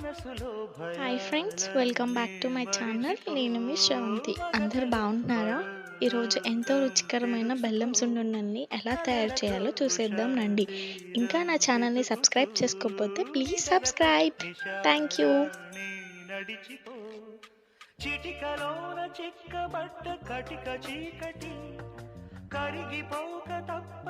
Hi friends welcome back to my channel నేను మీ శ్రవంతి. అందరు బాగుంటున్నారా ఈరోజు ఎంతో రుచికరమైన బెల్లం సున్నుండల్ని ఎలా తయారు చేయాలో చూసేద్దాం రండి. ఇంకా నా ఛానల్ని సబ్స్క్రైబ్ చేసుకోకపోతే ప్లీజ్ సబ్స్క్రైబ్ థ్యాంక్ యూ చిటికలోన చిక్కబట్ట కటిక చీకటి కరిగిపోక తప్పదమ్మ